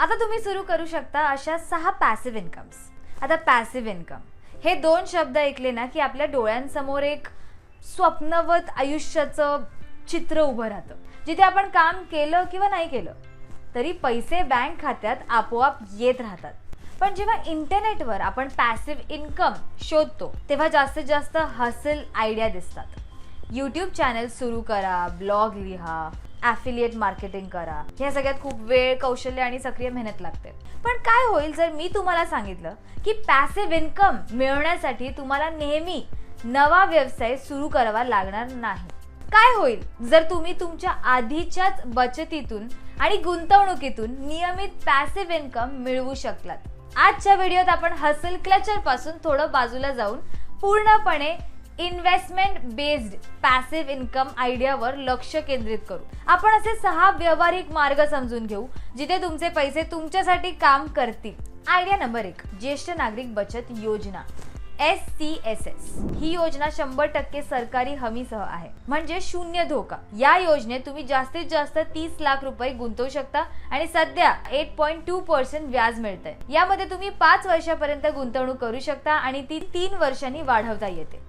आता तुम्ही सुरू करू शकता अशा सहा पॅसिव्ह इन्कम्स आता पॅसिव्ह इन्कम हे दोन शब्द ऐकले ना की आपल्या डोळ्यांसमोर एक स्वप्नवत आयुष्याचं चित्र उभं राहतं. जिथे आपण काम केलं किंवा नाही केलं तरी पैसे बँक खात्यात आपोआप येत राहतात. पण जेव्हा इंटरनेटवर आपण पॅसिव्ह इन्कम शोधतो तेव्हा जास्तीत जास्त हसल आयडिया दिसतात. यूट्यूब चॅनल सुरू करा ब्लॉग लिहा ॲफिलिएट मार्केटिंग करा. ह्या सगळ्यात खूप वेळ कौशल्य आणि सक्रिय मेहनत लागते. पण काय होईल जर मी तुम्हाला सांगितलं की पॅसिव्ह इन्कम मिळवण्यासाठी तुम्हाला नेहमी नवा व्यवसाय सुरू करावा लागणार नाही. काय होईल जर तुम्ही तुमच्या आधीच्याच बचतीतून आणि गुंतवणुकीतून नियमित पॅसिव्ह इन्कम मिळवू शकलात? आजच्या व्हिडिओत आपण हसल क्लचरपासून थोडं बाजूला जाऊन पूर्णपणे इन्व्हेस्टमेंट बेस्ड पॅसिव्ह इन्कम आयडियावर लक्ष केंद्रित करू. आपण असे सहा व्यावहारिक मार्ग समजून घेऊ जिथे तुमचे पैसे तुमच्यासाठी काम करतील. आयडिया नंबर एक ज्येष्ठ नागरिक बचत योजना एस सी एस एस ही योजना शंभर टक्के सरकारी हमीसह आहे. म्हणजे शून्य धोका. या योजनेत तुम्ही जास्तीत जास्त तीस लाख रुपये गुंतवू शकता आणि सध्या एट पॉईंट टू पर्सेंट व्याज मिळतंय. यामध्ये तुम्ही पाच वर्षापर्यंत गुंतवणूक करू शकता आणि ती तीन वर्षांनी वाढवता येते.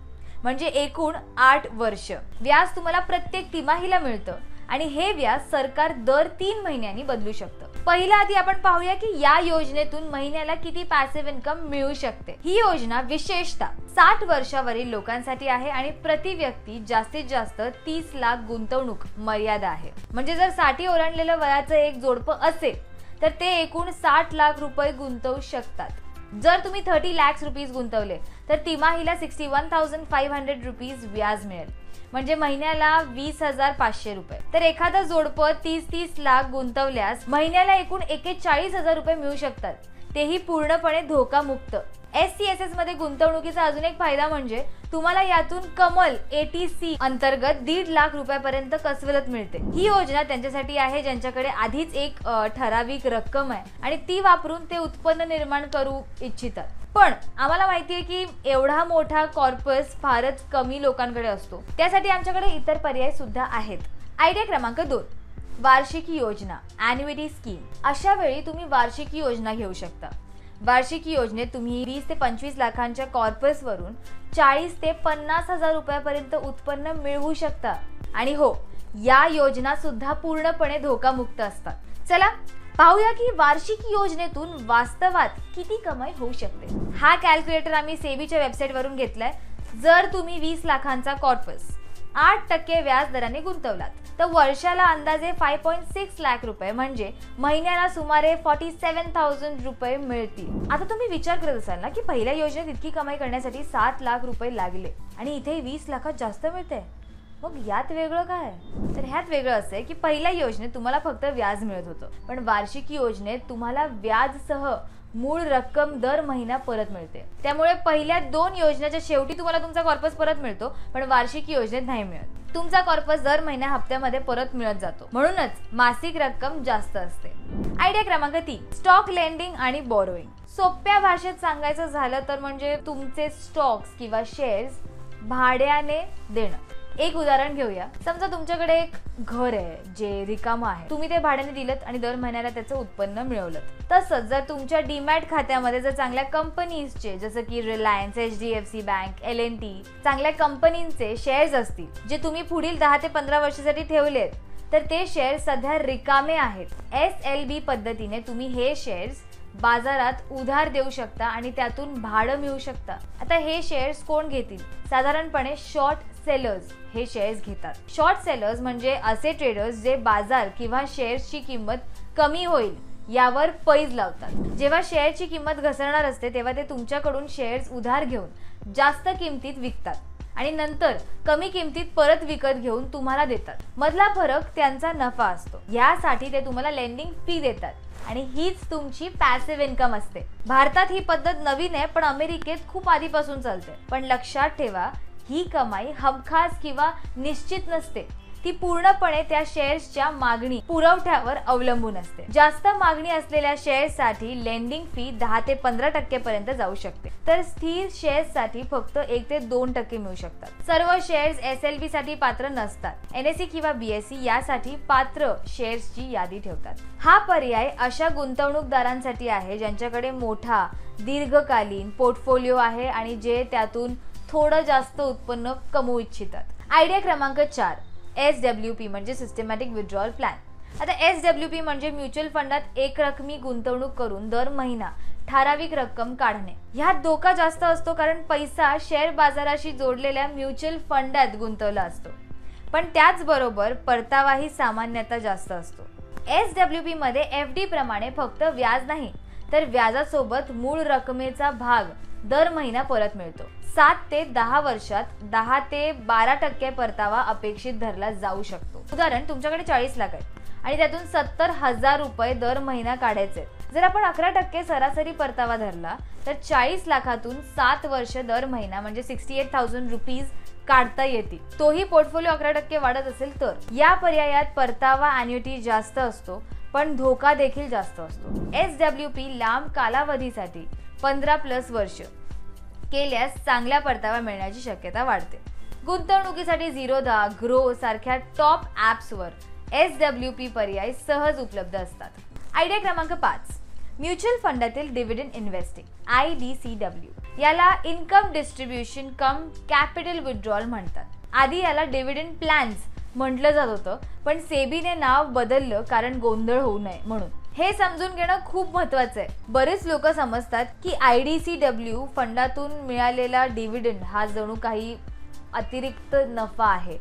म्हणजे एकूण आठ वर्ष. व्याज तुम्हाला प्रत्येक तिमाहीला मिळतं. आणि हे व्याज सरकार दर तीन महिन्यांनी बदलू शकतं. पहिल्या आधी आपण पाहूया की या योजनेतून महिन्याला किती पॅसिव्ह इन्कम मिळू शकते. ही योजना विशेषतः साठ वर्षावरील लोकांसाठी आहे आणि प्रति व्यक्ती जास्तीत जास्त तीस लाख गुंतवणूक मर्यादा आहे. म्हणजे जर साठी ओलांडलेलं वयाचं एक जोडपं असेल तर ते एकूण साठ लाख रुपये गुंतवू शकतात. जर तुम्ही थर्टी लॅक्स रुपीज गुंतवले तर तिमाहीला sixty one thousand five hundred rupees व्याज मिळेल. म्हणजे महिन्याला वीस हजार पाचशे रुपये. तर एखादं जोडपं तीस तीस लाख गुंतवल्यास महिन्याला एकूण एकेचाळीस हजार रुपये मिळू शकतात. तेही पूर्णपणे धोकामुक्त. एस सी एस एसमध्ये गुंतवणुकीचा अजून एक फायदा म्हणजे तुम्हाला यातून कमल एटीसी अंतर्गत दीड लाख रुपयापर्यंत कसवलत मिळते. ही योजना त्यांच्यासाठी आहे ज्यांच्याकडे आधीच एक ठराविक रक्कम आहे आणि ती वापरून ते उत्पन्न निर्माण करू इच्छितात. पण आम्हाला माहितीये की एवढा मोठा कॉर्पस फारच कमी लोकांकडे असतो. त्यासाठी आमच्याकडे इतर पर्याय सुद्धा आहेत. आयडिया क्रमांक दोन वार्षिकी योजना अॅन्युटी स्कीम अशा वेळी तुम्ही वार्षिकी योजना घेऊ शकता. वार्षिकी योजनेत तुम्ही वीस ते पंचवीस लाखांच्या कॉर्पसवरून चाळीस ते पन्नास हजार रुपयापर्यंत उत्पन्न मिळवू शकता. आणि हो या योजना सुद्धा पूर्णपणे धोकामुक्त असतात. चला पाहूया की वार्षिक योजनेतून वास्तवात किती कमाई होऊ शकते. हा कॅल्क्युलेटर आम्ही सेबीच्या वेबसाईटवरून घेतलाय. जर तुम्ही वीस लाखांचा कॉर्पस आठ टक्के व्याज दराने गुंतवलात. तर वर्षाला अंदाजे फाय पॉईंट सिक्स लाख रुपये म्हणजे महिन्याला सुमारे फॉर्टी सेव्हन थाउजंड रुपये मिळतील. आता तुम्ही विचार करत असाल ना की पहिल्या योजनेत इतकी कमाई करण्यासाठी सात लाख रुपये लागले आणि इथे वीस लाखात जास्त मिळते मग यात वेगळं काय? तर ह्यात वेगळं असं आहे की पहिल्या योजनेत तुम्हाला फक्त व्याज मिळत होतं. पण वार्षिक योजनेत तुम्हाला व्याजसह मूळ रक्कम दर महिना परत मिळते. त्यामुळे पहिल्या दोन योजनेच्या शेवटी तुम्हाला तुमचा कॉर्पस परत मिळतो पण वार्षिक योजनेत नाही मिळत. तुमचा कॉर्पस दर महिन्या हप्त्यामध्ये परत मिळत जातो. म्हणूनच मासिक रक्कम जास्त असते. आयडिया क्रमांक तीन स्टॉक लेंडिंग आणि बोरोईंग सोप्या भाषेत सांगायचं झालं तर म्हणजे तुमचे स्टॉक्स किंवा शेअर्स भाड्याने देणं. एक उदाहरण घेऊया. समजा तुमच्याकडे एक घर आहे जे रिकामं आहे. तुम्ही ते भाड्याने दिलं आणि दर महिन्याला त्याचं उत्पन्न मिळवलं तसंच जर तुमच्या डीमॅट खात्यामध्ये जर चांगल्या कंपनीजचे जसं की Reliance H D F C bank L N T चांगल्या कंपनींचे शेअर्स असतील जे तुम्ही पुढील दहा ते पंधरा वर्षासाठी ठेवलेत तर ते शेअर्स सध्या रिकामे आहेत. एस एल बी पद्धतीने तुम्ही हे शेअर्स बाजारात उधार देऊ शकता आणि त्यातून भाडं मिळू शकता. आता हे शेअर्स कोण घेतील? साधारणपणे शॉर्ट सेलर्स हे शेअर्स घेतात. शॉर्ट सेलर्स म्हणजे असे ट्रेडर्स जे बाजार किंवा शेअर्सची किंमत कमी होईल यावर पैज लावतात. जेव्हा शेअरची किंमत घसरणार असते तेव्हा ते तुमच्याकडून शेअर्स उधार घेऊन जास्त किमतीत विकतात. आणि नंतर कमी किमतीत परत विकत घेऊन तुम्हाला देतात. मधला फरक त्यांचा नफा असतो. यासाठी ते तुम्हाला लेंडिंग फी देतात. आणि हीच तुमची पॅसिव्ह इन्कम असते. भारतात ही पद्धत नवीन आहे पण अमेरिकेत खूप आधीपासून चालते. पण लक्षात ठेवा ही कमाई हमखास किंवा निश्चित नसते. ती पूर्णपणे त्या शेअर्सच्या मागणी पुरवठ्यावर अवलंबून असते. जास्त मागणी असलेल्या शेअर्ससाठी लेंडिंग फी दहा ते पंधरा टक्केपर्यंत जाऊ शकते. तर स्थिर शेअर्ससाठी फक्त एक ते दोन टक्के मिळू शकतात. सर्व शेअर्स एस एल बी साठी पात्र नसतात. एनएससी किंवा बीएससी यासाठी पात्र शेअर्सची यादी ठेवतात. हा पर्याय अशा गुंतवणूकदारांसाठी आहे ज्यांच्याकडे मोठा दीर्घकालीन पोर्टफोलिओ आहे आणि जे त्यातून थोडं जास्त उत्पन्न कमवू इच्छितात. आयडिया क्रमांक चार एस डब्ल्यू पी म्हणजे सिस्टमॅटिक विड्रॉल प्लॅन आता एस डब्ल्यू पी म्हणजे म्युच्युअल फंडात एक रकमी गुंतवणूक करून दर महिना ठराविक रक्कम काढणे. ह्यात धोका जास्त असतो कारण पैसा शेअर बाजाराशी जोडलेल्या म्युच्युअल फंडात गुंतवला असतो. पण त्याचबरोबर परतावाही सामान्यतः जास्त असतो. एस डब्ल्यू पी मध्ये एफ डी प्रमाणे फक्त व्याज नाही तर व्याजासोबत मूळ रकमेचा भाग दर महिना परत मिळतो. सात ते दहा वर्षात दहा ते बारा टक्के परतावा अपेक्षित धरला जाऊ शकतो. उदाहरण तुमच्याकडे चाळीस लाख आहेत आणि त्यातून सत्तर हजार रुपये दर महिना काढायचे आहेत. जर आपण अकरा टक्के सरासरी परतावा धरला तर चाळीस लाखातून सात वर्ष दर महिना म्हणजे सिक्स्टी एट थाउजंड रुपीज काढता येतील. तोही पोर्टफोलिओ अकरा टक्के वाढत असेल तर. या पर्यायात परतावा अॅन्युटी जास्त असतो पण धोका देखील जास्त असतो. एस डब्ल्यू पी लांब कालावधीसाठी पंधरा प्लस वर्ष. केल्यास चांगला परतावा मिळण्याची शक्यता वाढते. गुंतवणुकीसाठी झिरोदा ग्रो सारख्या टॉप ॲप्सवर एस डब्ल्यू पी पर्याय सहज उपलब्ध असतात. आयडिया क्रमांक पाच. म्युच्युअल फंडातील dividend investing I D C W. याला income distribution cum capital withdrawal म्हणतात. आधी याला डिव्हिडंड प्लॅन्स म्हटलं जात होतं पण सेबीने नाव बदललं कारण गोंधळ होऊ नये म्हणून. हे समजून घेणं खूप महत्वाचं आहे. बरेच लोक समजतात की आय डी सी डब्ल्यू फंडातून मिळालेला डिव्हिडंड हा जणू काही अतिरिक्त नफा आहे.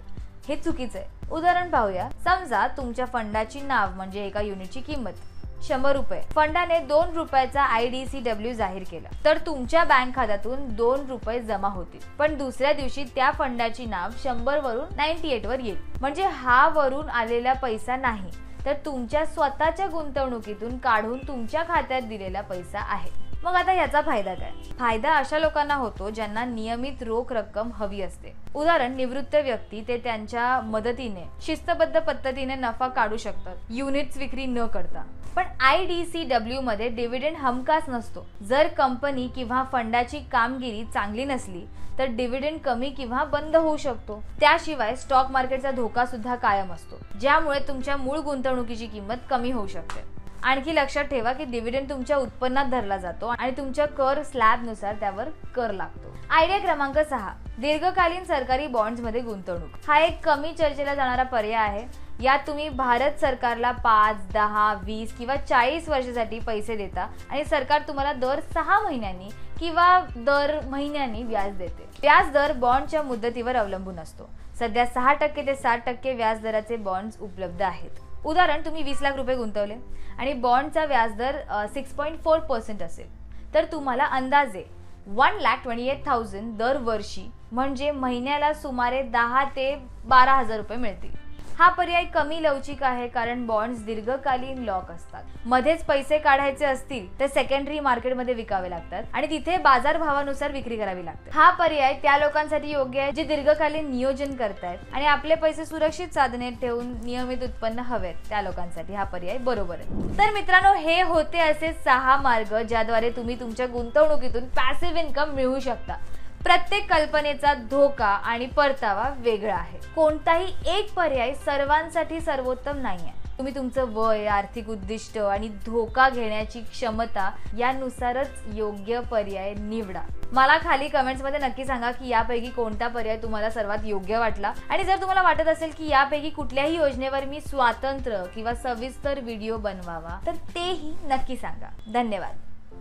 हे चुकीचं आहे. उदाहरण पाहूया. समजा तुमच्या फंडाची नाव म्हणजे एका युनिटची किंमत शंभर रुपये. फंडाने दोन रुपयाचा आय डी सी डब्ल्यू जाहीर केला. तर तुमच्या बँक खात्यातून दोन रुपये जमा होतील. पण दुसऱ्या दिवशी त्या फंडाची नाव शंभर वरून नाईन्टी एट वर येईल. म्हणजे हा वरून आलेला पैसा नाही. तर तुमच्या स्वतःच्या गुंतवणुकीतून काढून तुमच्या खात्यात दिलेला पैसा आहे. मग आता याचा फायदा काय? फायदा अशा लोकांना होतो ज्यांना नियमित रोख रक्कम हवी असते. उदाहरण निवृत्त व्यक्ती ते त्यांच्या मदतीने शिस्तबद्ध पद्धतीने नफा काढू शकतात. युनिट्स विक्री न करता. पण आय डी सी डब्ल्यू मध्ये डिव्हिडंड हमखास नसतो. जर कंपनी किंवा फंडाची कामगिरी चांगली नसली तर डिव्हिडंड कमी किंवा बंद होऊ शकतो. त्याशिवाय स्टॉक मार्केटचा धोका सुद्धा कायम असतो. ज्यामुळे तुमच्या मूळ गुंतवणुकीची किंमत कमी होऊ शकते. आणखी लक्षात ठेवा की डिव्हिडंड तुमच्या उत्पन्नात धरला जातो आणि तुमच्या कर स्लॅबनुसार त्यावर कर लागतो. आयडिया क्रमांक सहा. दीर्घकालीन सरकारी बॉन्ड्समध्ये गुंतवणूक. हा एक कमी चर्चेला जाणारा पर्याय आहे. यात तुम्ही भारत सरकारला पाच दहा वीस किंवा चाळीस वर्षासाठी पैसे देता आणि सरकार तुम्हाला दर सहा महिन्यांनी किंवा दर महिन्यांनी व्याज देते. व्याज दर बॉन्डच्या मुदतीवर अवलंबून असतो. सध्या सहा टक्के ते सात टक्के व्याज दराचे बॉन्ड्स उपलब्ध आहेत. उदाहरण तुम्ही वीस लाख रुपये गुंतवले आणि बॉन्डचा व्याजदर सिक्स पॉईंट फोर पर्सेंट असेल. तर तुम्हाला अंदाजे one lakh twenty eight thousand दरवर्षी म्हणजे महिन्याला सुमारे दहा ते बारा हजार रुपये मिळतील. हा पर्याय कमी लवचिक आहे कारण बॉन्ड्स दीर्घकालीन लॉक असतात. मध्येच पैसे काढायचे असतील तर सेकंडरी मार्केटमध्ये विकावे लागतात आणि तिथे बाजार भावानुसार विक्री करावी लागते. हा पर्याय त्या लोकांसाठी योग्य आहे जे दीर्घकालीन नियोजन करतायत आणि आपले पैसे सुरक्षित साधने ठेवून नियमित उत्पन्न हवेत. त्या लोकांसाठी हा पर्याय बरोबर आहे. तर मित्रांनो हे होते असे सहा मार्ग ज्याद्वारे तुम्ही तुमच्या गुंतवणुकीतून पॅसिव्ह इन्कम मिळवू शकता. प्रत्येक कल्पनेचा धोका आणि परतावा वेगळा आहे. कोणताही एक पर्याय सर्वांसाठी सर्वोत्तम नाही आहे तुम्ही तुमचं वय आर्थिक उद्दिष्ट आणि धोका घेण्याची क्षमता यानुसारच योग्य पर्याय निवडा. मला खाली कमेंट्समध्ये नक्की सांगा की यापैकी कोणता पर्याय तुम्हाला सर्वात योग्य वाटला? आणि जर तुम्हाला वाटत असेल की यापैकी कुठल्याही योजनेवर मी स्वातंत्र्य किंवा सविस्तर व्हिडिओ बनवावा तर तेही नक्की सांगा. धन्यवाद.